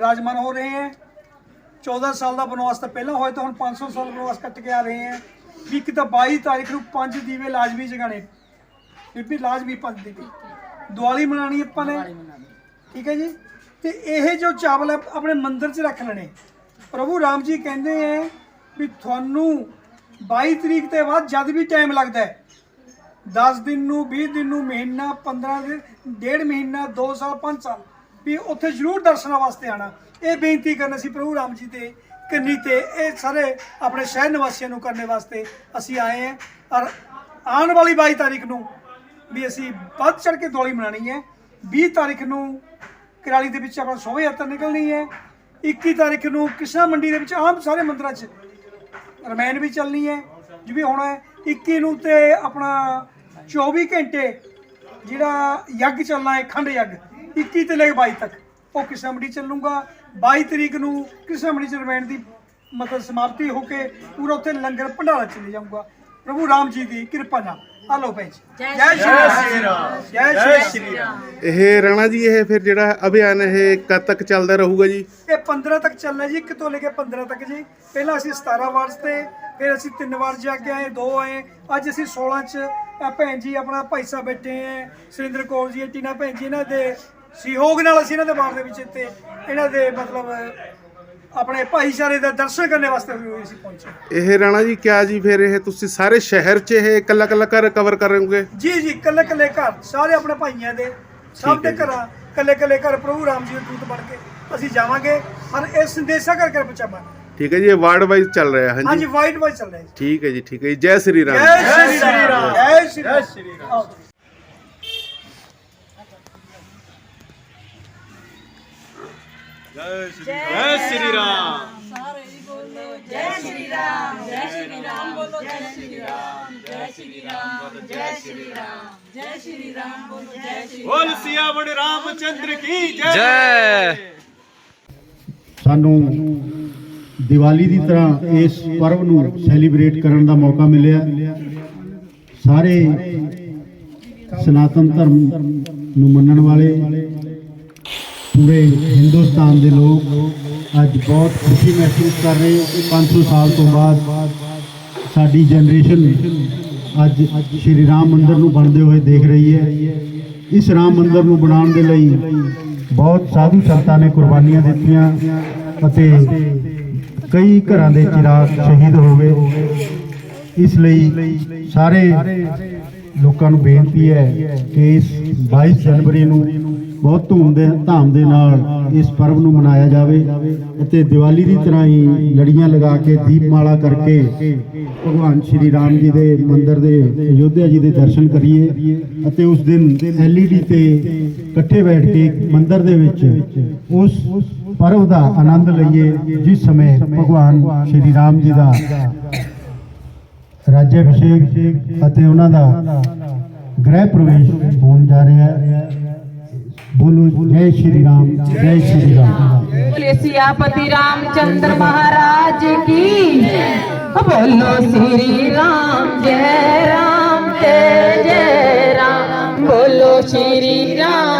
ਵਿਰਾਜਮਾਨ ਹੋ ਰਹੇ ਹੈ। 14 ਸਾਲ ਦਾ ਬਨਵਾਸ ਤਾਂ ਪਹਿਲਾਂ ਹੋਇਆ ਤਾਂ ਹੁਣ 500 ਸਾਲ ਬਨਵਾਸ ਕੱਟ ਕੇ ਆ ਰਹੇ ਹੈ। ਵੀ ਇੱਕ ਤਾਂ 22 ਤਾਰੀਖ ਨੂੰ ਪੰਜ ਦੀਵੇ ਲਾਜ਼ਮੀ ਜਗਾਣੇ ਬੀਬੀ ਲਾਜ਼ਮੀ ਪੰਜ ਦੀਵੇ। ਦੀਵਾਲੀ ਮਨਾਣੀ ਆਪਾਂ ਨੇ। ਠੀਕ ਹੈ ਜੀ। ਤੇ ਇਹ ਜੋ ਚਾਵਲ ਆਪਣੇ ਮੰਦਿਰ 'ਚ ਰੱਖ ਲੈਣੇ। ਪ੍ਰਭੂ ਰਾਮ ਜੀ ਕਹਿੰਦੇ ਹੈ ਵੀ ਤੁਹਾਨੂੰ 22 ਤਰੀਕ ਤੇ ਬਾਅਦ ਜਦ ਵੀ ਟਾਈਮ ਲੱਗਦਾ ਹੈ 10 ਦਿਨ ਨੂੰ 20 ਦਿਨ ਨੂੰ ਮਹੀਨਾ 15 ਦਿਨ ਡੇਢ ਮਹੀਨਾ 2 ਸਾਲ 5 ਸਾਲ ਵੀ ਉੱਥੇ ਜ਼ਰੂਰ ਦਰਸ਼ਨਾਂ ਵਾਸਤੇ ਆਣਾ ਇਹ ਬੇਨਤੀ ਕਰਨ ਅਸੀਂ ਪ੍ਰਭੂ ਰਾਮ ਜੀ ਦੇ ਕੰਨੀ ਤੇ ਇਹ ਸਾਰੇ ਆਪਣੇ ਸ਼ਹਿਰ ਨਿਵਾਸੀਆਂ ਨੂੰ ਕਰਨੇ ਵਾਸਤੇ ਅਸੀਂ ਆਏ ਹਾਂ। ਔਰ ਆਉਣ ਵਾਲੀ 22 ਤਾਰੀਖ ਨੂੰ ਵੀ ਅਸੀਂ ਵੱਧ ਚੜ ਕੇ ਦੀਵਾਲੀ ਮਨਾਣੀ ਹੈ। 20 ਤਾਰੀਖ ਨੂੰ ਕਰਾਲੀ ਦੇ ਵਿੱਚ ਆਪਣਾ ਸ਼ੋਭਾ ਯਾਤਰਾ ਨਿਕਲਣੀ ਹੈ। 21 ਤਾਰੀਖ ਨੂੰ ਕ੍ਰਿਸ਼ਨਾ ਮੰਡੀ ਦੇ ਵਿੱਚ ਆਮ ਸਾਰੇ ਮੰਦਰਾਂ 'ਚ ਰਮਾਇਣ ਵੀ ਚੱਲਣੀ ਹੈ ਜਿਵੇਂ ਹੁਣ 21 ਨੂੰ ਤੇ ਆਪਣਾ 24 ਘੰਟੇ ਜਿਹੜਾ ਯੱਗ ਚੱਲਣਾ ਹੈ, ਖੰਡ ਯੱਗ। 21 ਤੇ ਲੈ ਕੇ 22 ਤੱਕ। ਉਹ ਕ੍ਰਿਸ਼ਨਾ ਮੰਡੀ ਚੱਲੂਗਾ? 22 ਤਰੀਕ ਨੂੰ ਕ੍ਰਿਸ਼ਨਾ ਮੰਡੀ ਚ ਰਮਾਇਣ ਦੀ ਮਤਲਬ ਸਮਾਪਤੀ ਹੋ ਕੇ ਪੂਰਾ ਉੱਥੇ ਲੰਗਰ ਭੰਡਾਰਾ ਚੱਲੇ ਜਾਊਗਾ। ਪ੍ਰਭੂ ਰਾਮ ਜੀ ਦੀ ਕਿਰਪਾ ਨਾਲ। ਆ ਲਓ ਭੈਣ ਜੀ। ਜੈ ਸ਼੍ਰੀ ਰਾਮ। ਜੈ ਸ਼੍ਰੀ ਰਾਮ। ਇਹ ਰਾਣਾ ਜੀ ਇਹ ਫਿਰ ਜਿਹੜਾ ਅਭਿਆਨ ਇਹ ਕਦ ਤੱਕ ਚੱਲਦਾ ਰਹੂਗਾ ਜੀ? ਇਹ 15 ਤੱਕ ਚੱਲਣਾ ਜੀ 1 ਤੋਂ ਲੈ ਕੇ 15 ਤੱਕ ਜੀ। ਪਹਿਲਾਂ ਅਸੀਂ 17 ਵਾਰ ਤੇ ਫਿਰ ਅਸੀਂ ਤਿੰਨ ਵਾਰ ਜਾ ਕੇ ਆਏ ਦੋ ਆਏ। ਅੱਜ ਅਸੀਂ 16 ਚ ਭੈਣ ਜੀ ਆਪਣਾ ਭਾਈ ਸਾਹਿਬ ਬੈਠੇ ਹੈ ਸੁਰਿੰਦਰ ਕੌਰ ਜੀ ਟੀਨਾ ਭੈਣ ਜੀ ਇਹਨਾਂ ਦੇ ਸਹਿਯੋਗ ਨਾਲ ਅਸੀਂ ਇਹਨਾਂ ਦੇ ਬਾਰ ਦੇ ਵਿੱਚ ਇੱਥੇ ਇਹਨਾਂ ਦੇ ਮਤਲਬ ਆਪਣੇ ਭਾਈਚਾਰੇ ਦਾ ਦਰਸ਼ਨ ਕਰਨ ਵਾਸਤੇ ਵੀ ਅਸੀਂ ਪਹੁੰਚੇ। ਇਹ ਰਾਣਾ ਜੀ ਕਿਆ ਜੀ ਫਿਰ ਇਹ ਤੁਸੀਂ ਸਾਰੇ ਸ਼ਹਿਰ 'ਚ ਇਹ ਇਕੱਲਾ ਇਕੱਲਾ ਘਰ ਕਵਰ ਕਰੋਗੇ? ਜੀ ਜੀ ਕੱਲੇ ਕੱਲੇ ਘਰ ਸਾਰੇ ਆਪਣੇ ਭਾਈਆਂ ਦੇ ਸਭ ਦੇ ਘਰਾਂ ਕੱਲੇ ਕੱਲੇ ਘਰ ਪ੍ਰਭੂ ਰਾਮ ਜੀ ਦੇ ਦੂਤ ਬਣ ਕੇ ਅਸੀਂ ਜਾਵਾਂਗੇ ਔਰ ਇਹ ਸੰਦੇਸ਼ਾ ਕਰਕੇ ਪਹੁੰਚਾਵਾਂਗੇ ਠੀਕ ਹੈ ਜੀ ਇਹ ਵਾਰਡ ਵਾਈਜ਼ ਚੱਲ ਰਿਹਾ ਹੈ ਹਾਂਜੀ ਜੀ ਵਾਈਟ ਵਾਈਟ ਚੱਲ ਰਿਹਾ ਜੀ। ਠੀਕ ਹੈ ਜੀ ਠੀਕ ਹੈ ਜੀ। ਜੈ ਸ੍ਰੀ ਰਾਮ ਜੈ। ਸ਼੍ਰੀ ਰਾਮ ਜੈ ਸ਼੍ਰੀ ਰਾਮ ਜੈ ਸ਼੍ਰੀ ਰਾਮ ਸਾਰੇ ਹੀ ਬੋਲੋ ਜੈ ਸ਼੍ਰੀ ਰਾਮ ਜੈ ਸ਼੍ਰੀ ਰਾਮ ਬੋਲੋ ਜੈ ਸਾਨੂੰ ਦੀਵਾਲੀ ਦੀ ਤਰ੍ਹਾਂ ਇਸ ਪਰਵ ਨੂੰ ਸੈਲੀਬ੍ਰੇਟ ਕਰਨ ਦਾ ਮੌਕਾ ਮਿਲਿਆ ਸਾਰੇ ਸਨਾਤਨ ਧਰਮ ਨੂੰ ਮੰਨਣ ਵਾਲੇ ਪੂਰੇ ਹਿੰਦੁਸਤਾਨ ਦੇ ਲੋਕ ਅੱਜ ਬਹੁਤ ਖੁਸ਼ੀ ਮਹਿਸੂਸ ਕਰ ਰਹੇ ਕਿ 500 ਸਾਲ ਤੋਂ ਬਾਅਦ ਸਾਡੀ ਜਨਰੇਸ਼ਨ ਅੱਜ ਸ਼੍ਰੀ ਰਾਮ ਮੰਦਰ ਨੂੰ ਬਣਦੇ ਹੋਏ ਦੇਖ ਰਹੀ ਹੈ। ਇਸ ਰਾਮ ਮੰਦਰ ਨੂੰ ਬਣਾਉਣ ਦੇ ਲਈ ਬਹੁਤ ਸਾਧੂ ਸੰਤਾਂ ਨੇ ਕੁਰਬਾਨੀਆਂ ਦਿੱਤੀਆਂ ਅਤੇ ਕਈ ਘਰਾਂ ਦੇ ਚਿਰਾਗ ਸ਼ਹੀਦ ਹੋ ਗਏ। ਇਸ ਲਈ ਸਾਰੇ ਲੋਕਾਂ ਨੂੰ ਬੇਨਤੀ ਹੈ ਕਿ ਇਸ 22 ਜਨਵਰੀ ਨੂੰ ਬਹੁਤ ਧੂਮ ਦੇ, ਧਾਮ ਦੇ ਨਾਲ ਇਸ ਪਰਬ ਨੂੰ ਮਨਾਇਆ ਜਾਵੇ ਅਤੇ ਦੀਵਾਲੀ ਦੀ ਤਰ੍ਹਾਂ ਹੀ ਲੜੀਆਂ ਲਗਾ ਕੇ ਦੀਪਮਾਲਾ ਕਰਕੇ ਭਗਵਾਨ ਸ਼੍ਰੀ ਰਾਮ ਜੀ ਦੇ ਮੰਦਿਰ ਦੇ ਅਯੋਧਿਆ ਜੀ ਦੇ ਦਰਸ਼ਨ ਕਰੀਏ ਅਤੇ ਉਸ ਦਿਨ ਐਲਈਡੀ ਤੇ ਇਕੱਠੇ ਬੈਠ ਕੇ ਮੰਦਿਰ ਦੇ ਵਿੱਚ ਉਸ ਪਰਵ ਦਾ ਆਨੰਦ ਲਈਏ ਜਿਸ ਸਮੇਂ ਭਗਵਾਨ ਸ਼੍ਰੀ ਰਾਮ ਜੀ ਦਾ ਰਾਜ ਅਭਿਸ਼ੇਕ ਅਤੇ ਉਹਨਾਂ ਦਾ ਗ੍ਰਹਿ ਪ੍ਰਵੇਸ਼ ਹੋਣ ਜਾ ਰਿਹਾ ਹੈ। बोलो जय श्री राम जय श्री राम बोले सियापति रामचंद्र महाराज की बोलो श्री राम जय राम जय जय राम बोलो श्री राम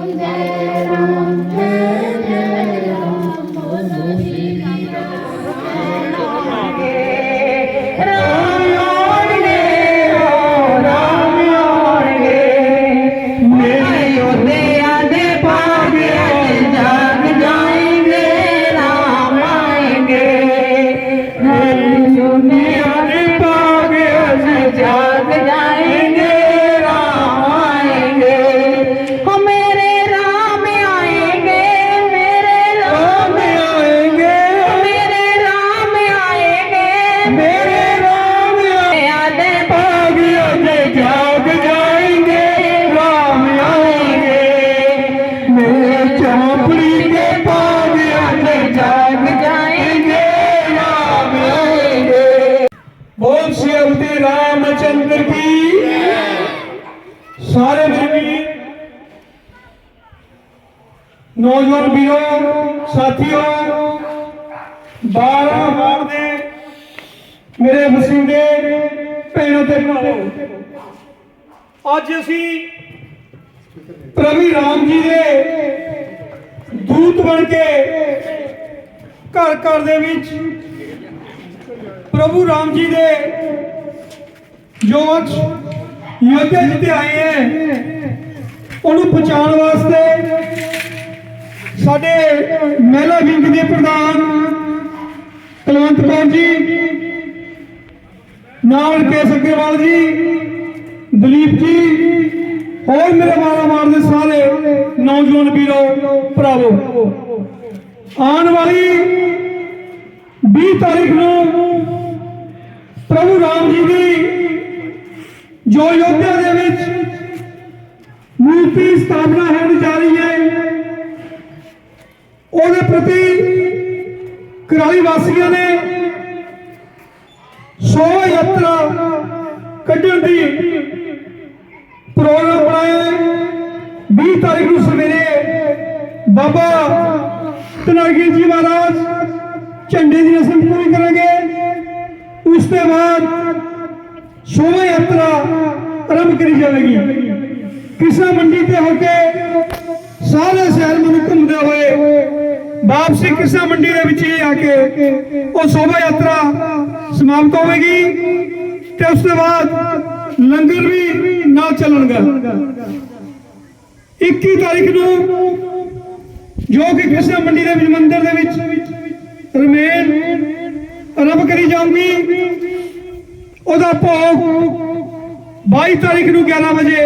ਸਾਥੀਓ 12 ਵਾਰ ਦੇ ਮੇਰੇ ਵਸਿੰਦੇ ਭੈਣਾਂ ਤੇ ਭਰਾਵੋ, ਅੱਜ ਅਸੀਂ ਪ੍ਰਭੂ ਰਾਮ ਜੀ ਦੇ ਦੂਤ ਬਣ ਕੇ ਘਰ ਘਰ ਦੇ ਵਿੱਚ ਪ੍ਰਭੂ ਰਾਮ ਜੀ ਦੇ ਜੋ ਅੱਜ ਯੋਧੇ ਜਿੱਤੇ ਆਏ ਹੈ, ਉਹਨੂੰ ਬਚਾਉਣ ਵਾਸਤੇ ਸਾਡੇ ਮਹਿਲਾ ਵਿੰਗ ਦੇ ਪ੍ਰਧਾਨ ਕੁਲਵੰਤ ਕੌਰ ਜੀ, ਨਾਲ ਕੇਸ ਅਗਰਵਾਲ ਜੀ, ਦਲੀਪ ਜੀ, ਹੋਰ ਮੇਰੇ ਮਾਰਾ ਮਾਰ ਦੇ ਸਾਰੇ ਨੌਜਵਾਨ ਵੀਰੋ, ਭਰਾਵੋ। ਆਉਣ ਵਾਲੀ 20 ਤਾਰੀਖ ਨੂੰ ਪ੍ਰਭੂ ਰਾਮ ਜੀ ਦੀ ਜੋ ਯੋਧਿਆ ਦੇ ਵਿੱਚ ਮੂਰਤੀ ਸਥਾਪਨਾ ਹੋਣ ਜਾ ਰਹੀ ਹੈ ਉਹਦੇ ਪ੍ਰਤੀ ਕਰਾਲੀ ਵਾਸੀਆਂ ਨੇ ਸ਼ੋਭਾ ਯਾਤਰਾ ਕੱਢਣ ਦੀ ਪ੍ਰੋਗਰਾਮ ਬਣਾਇਆ 20 ਤਾਰੀਖ ਨੂੰ ਸਵੇਰੇ ਬਾਬਾ ਤਨਾਗੀ ਜੀ ਮਹਾਰਾਜ ਝੰਡੇ ਦੀ ਰਸਮ ਪੂਰੀ ਕਰਾਂਗੇ। ਉਸ ਤੋਂ ਬਾਅਦ ਸ਼ੋਭਾ ਯਾਤਰਾ ਆਰੰਭ ਕਰੀ ਜਾਵੇਗੀ। ਕਿਸਾ ਮੰਡੀ ਤੇ ਹੋ ਕੇ ਸਾਰੇ ਸ਼ਹਿਰ ਨੂੰ ਘੁੰਮਦੇ ਹੋਏ ਵਾਪਸੀ ਕਿਸਾ ਮੰਡੀ ਦੇ ਵਿੱਚ ਹੀ ਆ ਕੇ ਉਹ ਸ਼ੋਭਾ ਯਾਤਰਾ ਸਮਾਪਤ ਹੋਵੇਗੀ ਤੇ ਉਸ ਤੋਂ ਬਾਅਦ ਲੰਗਰ ਵੀ ਨਾ ਚੱਲਣਗਾ। 21 ਤਾਰੀਖ ਨੂੰ ਜੋ ਕਿ ਕਿਸਾ ਮੰਡੀ ਦੇ ਵਿੱਚ ਮੰਦਿਰ ਦੇ ਵਿੱਚ ਰਮੇਨ ਆਰੰਭ ਕਰੀ ਜਾਊਗੀ, ਉਹਦਾ ਭੋਗ 22 ਤਾਰੀਖ ਨੂੰ 11 ਵਜੇ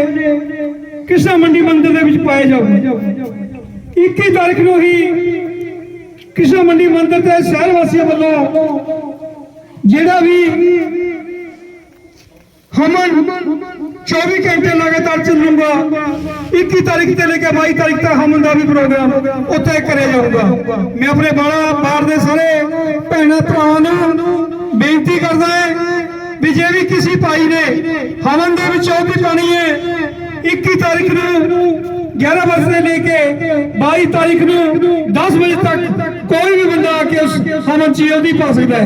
ਕਿਸਾ ਮੰਡੀ ਮੰਦਿਰ ਦੇ ਵਿੱਚ ਪਾਏ ਜਾਊਗਾ। 21 ਤਾਰੀਖ ਨੂੰ ਹੀ ਕਿਸਾ ਮੰਡੀ ਮੰਦਿਰ ਦੇ ਸ਼ਹਿਰ ਵਾਸੀਆਂ ਵੱਲੋਂ ਜਿਹੜਾ ਵੀ ਹਮਨ 24 ਘੰਟੇ ਲਗਾਤਾਰ ਚੱਲੂਗਾ 21 ਤਾਰੀਖ ਤੋਂ ਲੈ ਕੇ 22 ਤਾਰੀਖ ਤੱਕ ਹਮਨ ਦਾ ਵੀ ਪ੍ਰੋਗਰਾਮ ਉੱਥੇ ਕਰਿਆ ਜਾਊਗਾ। ਮੈਂ ਆਪਣੇ ਬਾਲਾ ਬਾਹਰ ਦੇ ਸਾਰੇ ਭੈਣਾਂ ਭਰਾਵਾਂ ਨੂੰ ਬੇਨਤੀ ਕਰਦਾ ਹਾਂ ਵੀ ਜੇ ਵੀ ਕਿਸੇ ਭਾਈ ਨੇ ਹਮਨ ਦੇ ਵਿੱਚ ਚੌਥੀ ਪਾਣੀ ਹੈ 21 ਤਾਰੀਖ ਨੂੰ 11 ਵਜੇ ਤੋਂ ਲੈ ਕੇ 22 ਤਾਰੀਖ ਨੂੰ 10 ਵਜੇ ਤੱਕ ਕੋਈ ਵੀ ਬੰਦਾ ਆ ਕੇ ਉਸ ਹਵਨ ਚ ਉਹਦੀ ਪਾ ਸਕਦਾ ਹੈ।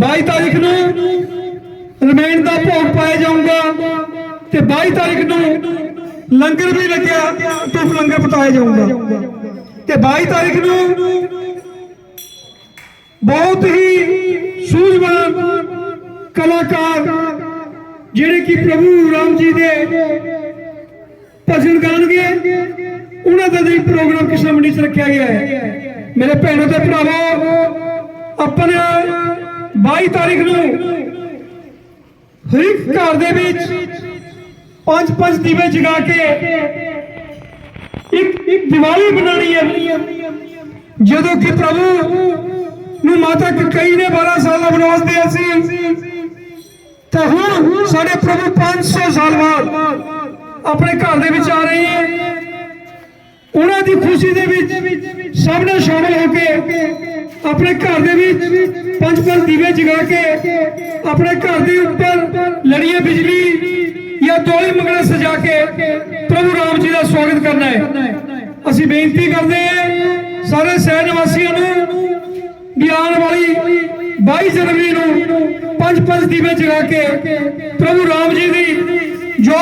22 ਤਾਰੀਖ ਨੂੰ ਰਮੇਨ ਦਾ ਭੋਗ ਪਾਇਆ ਜਾਊਗਾ ਤੇ 22 ਤਾਰੀਖ ਨੂੰ ਲੰਗਰ ਵੀ ਲੱਗਿਆ ਟੁੱਟ ਲੰਗਰ ਪਤਾਇਆ ਜਾਊਗਾ। ਤੇ 22 ਤਾਰੀਖ ਨੂੰ ਬਹੁਤ ਹੀ ਸੂਝਵਾਨ ਕਲਾਕਾਰ, ਜਿਹੜੇ ਕਿ ਪ੍ਰਭੂ ਰਾਮ ਜੀ ਦੇ ਭਜਨ ਗਾਣਗੇ ਉਹਨਾਂ ਦਾ ਵੀ ਪ੍ਰੋਗਰਾਮ ਕਿਸ ਮੰਡੀ ਚ ਰੱਖਿਆ ਗਿਆ ਹੈ। ਮੇਰੇ ਭੈਣੋ ਤੇ ਭਰਾਵੋ, ਆਪਣੇ 22 ਤਾਰੀਖ ਨੂੰ ਹਰ ਘਰ ਦੇ ਵਿੱਚ ਪੰਜ ਪੰਜ ਦੀਵੇ ਜਗਾ ਕੇ ਇੱਕ ਇੱਕ ਦੀਵਾਲੀ ਬਣਾਣੀ ਹੈ। ਜਦੋਂ ਕਿ ਪ੍ਰਭੂ ਨੂੰ ਮਾਤਾ ਕਈ ਨੇ 12 ਸਾਲ ਦਾ ਬਨਵਾਸ ਦਿਆ ਸੀ, ਤਾਂ ਹੁਣ ਸਾਡੇ ਪ੍ਰਭੂ 500 ਸਾਲ ਬਾਅਦ ਆਪਣੇ ਘਰ ਦੇ ਵਿੱਚ ਆ ਰਹੇ ਹੈ। ਉਹਨਾਂ ਦੀ ਖੁਸ਼ੀ ਦੇ ਵਿੱਚ ਸਭ ਨੇ ਸ਼ਾਮਲ ਹੋ ਕੇ ਆਪਣੇ ਘਰ ਦੇ ਵਿੱਚ ਪੰਜ ਪੰਜ ਦੀਵੇ ਜਗਾ ਕੇ ਆਪਣੇ ਘਰ ਦੇ ਉੱਪਰ ਲੜੀਆਂ ਬਿਜਲੀ ਜਾਂ ਦੋਲੀ ਮੰਗਣਾ ਸਜਾ ਕੇ ਪ੍ਰਭੂ ਰਾਮ ਜੀ ਦਾ ਸਵਾਗਤ ਕਰਨਾ ਹੈ। ਅਸੀਂ ਬੇਨਤੀ ਕਰਦੇ ਹਾਂ ਸਾਰੇ ਸ਼ਹਿਰ ਨਿਵਾਸੀਆਂ ਨੂੰ ਵੀ ਆਉਣ ਵਾਲੀ 22 ਜਨਵਰੀ ਨੂੰ ਪੰਜ ਪੰਜ ਦੀਵੇ ਜਗਾ ਕੇ ਪ੍ਰਭੂ ਰਾਮ ਜੀ ਦੀ ਜੋ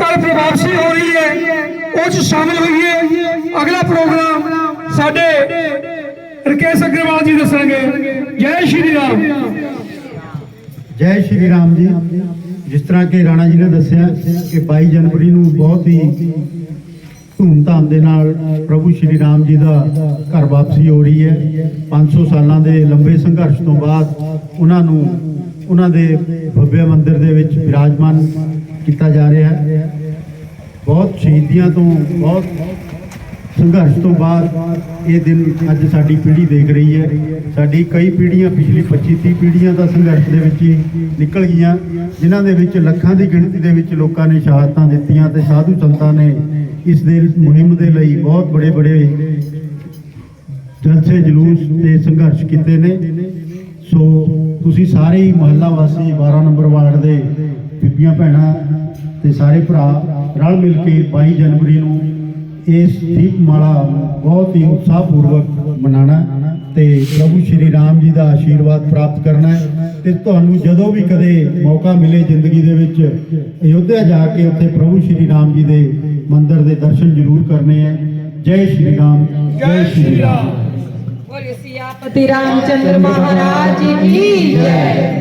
ਕੱਲ ਪ੍ਰਭਾਵਸ਼ੀ ਹੋ ਰਹੀ ਹੈ, ਉਹ ਸ਼ਾਮਲ ਹੋਈਏ। ਅਗਲਾ ਪ੍ਰੋਗਰਾਮ ਸਾਡੇ ਰਕੇਸ਼ ਅਗਰਵਾਲ ਜੀ ਦੱਸਣਗੇ। ਜੈ ਸ਼੍ਰੀ ਰਾਮ। ਜੈ ਸ਼੍ਰੀ ਰਾਮ ਜੀ। ਜਿਸ ਤਰ੍ਹਾਂ ਕਿ ਰਾਣਾ ਜੀ ਨੇ ਦੱਸਿਆ ਕਿ 22 ਜਨਵਰੀ ਨੂੰ ਬਹੁਤ ਹੀ ਧੂਮਧਾਮ ਦੇ ਨਾਲ ਪ੍ਰਭੂ ਸ਼੍ਰੀ ਰਾਮ ਜੀ ਦਾ ਘਰ ਵਾਪਸੀ ਹੋ ਰਹੀ ਹੈ। 500 ਸਾਲਾਂ ਦੇ ਲੰਬੇ ਸੰਘਰਸ਼ ਤੋਂ ਬਾਅਦ ਉਹਨਾਂ ਨੂੰ, ਉਹਨਾਂ ਦੇ ਭव्य ਮੰਦਿਰ ਦੇ ਵਿੱਚ ਵਿਰਾਜਮਾਨ ਕੀਤਾ ਜਾ ਰਿਹਾ ਹੈ। ਬਹੁਤ ਸ਼ਹੀਦੀਆਂ ਤੋਂ ਬਹੁਤ ਸੰਘਰਸ਼ ਤੋਂ ਬਾਅਦ ਇਹ ਦਿਨ ਅੱਜ ਸਾਡੀ ਪੀੜ੍ਹੀ ਦੇਖ ਰਹੀ ਹੈ। ਸਾਡੀ ਕਈ ਪੀੜ੍ਹੀਆਂ ਪਿਛਲੀ 25 30 ਪੀੜ੍ਹੀਆਂ ਦਾ ਸੰਘਰਸ਼ ਦੇ ਵਿੱਚ ਹੀ ਨਿਕਲ ਗਈਆਂ, ਜਿਨ੍ਹਾਂ ਦੇ ਵਿੱਚ ਲੱਖਾਂ ਦੀ ਗਿਣਤੀ ਦੇ ਵਿੱਚ ਲੋਕਾਂ ਨੇ ਸ਼ਹਾਦਤਾਂ ਦਿੱਤੀਆਂ ਤੇ ਸਾਧੂ ਸੰਤਾਂ ਨੇ ਇਸ ਦੇ ਮੁਹਿੰਮ ਦੇ ਲਈ ਬਹੁਤ ਬੜੇ ਬੜੇ ਜਲਸੇ, ਜਲੂਸ ਤੇ ਸੰਘਰਸ਼ ਕੀਤੇ ਨੇ। ਸੋ ਤੁਸੀਂ ਸਾਰੇ ਹੀ ਮਹੱਲਾ ਵਾਸੀ 12 ਨੰਬਰ ਵਾਰਡ ਦੇ ਬੀਬੀਆਂ ਭੈਣਾਂ ਤੇ ਸਾਰੇ ਭਰਾ ਰਲ ਮਿਲ ਕੇ 22 ਜਨਵਰੀ ਨੂੰ ਇਸ ਦੀਪ ਮਾਲਾ ਬਹੁਤ ਹੀ ਉਤਸ਼ਾਹਪੂਰਵਕ ਮਨਾਣਾ ਤੇ ਪ੍ਰਭੂ ਸ਼੍ਰੀ ਰਾਮ ਜੀ ਦਾ ਆਸ਼ੀਰਵਾਦ ਪ੍ਰਾਪਤ ਕਰਨਾ ਹੈ ਤੇ ਤੁਹਾਨੂੰ ਜਦੋਂ ਵੀ ਕਦੇ ਮੌਕਾ ਮਿਲੇ ਜ਼ਿੰਦਗੀ ਦੇ ਵਿੱਚ ਅਯੋਧਿਆ ਜਾ ਕੇ ਉੱਥੇ ਪ੍ਰਭੂ ਸ਼੍ਰੀ ਰਾਮ ਜੀ ਦੇ ਮੰਦਿਰ ਦੇ ਦਰਸ਼ਨ ਜ਼ਰੂਰ ਕਰਨੇ ਹੈ। ਜੈ ਸ਼੍ਰੀ ਰਾਮ ਜੈ ਸ਼੍ਰੀ ਰਾਮ। ਬੋਲੇ ਸਿਆਪਤੀ ਰਾਮਚੰਦਰ ਮਹਾਰਾਜ ਜੀ ਕੀ ਜੈ।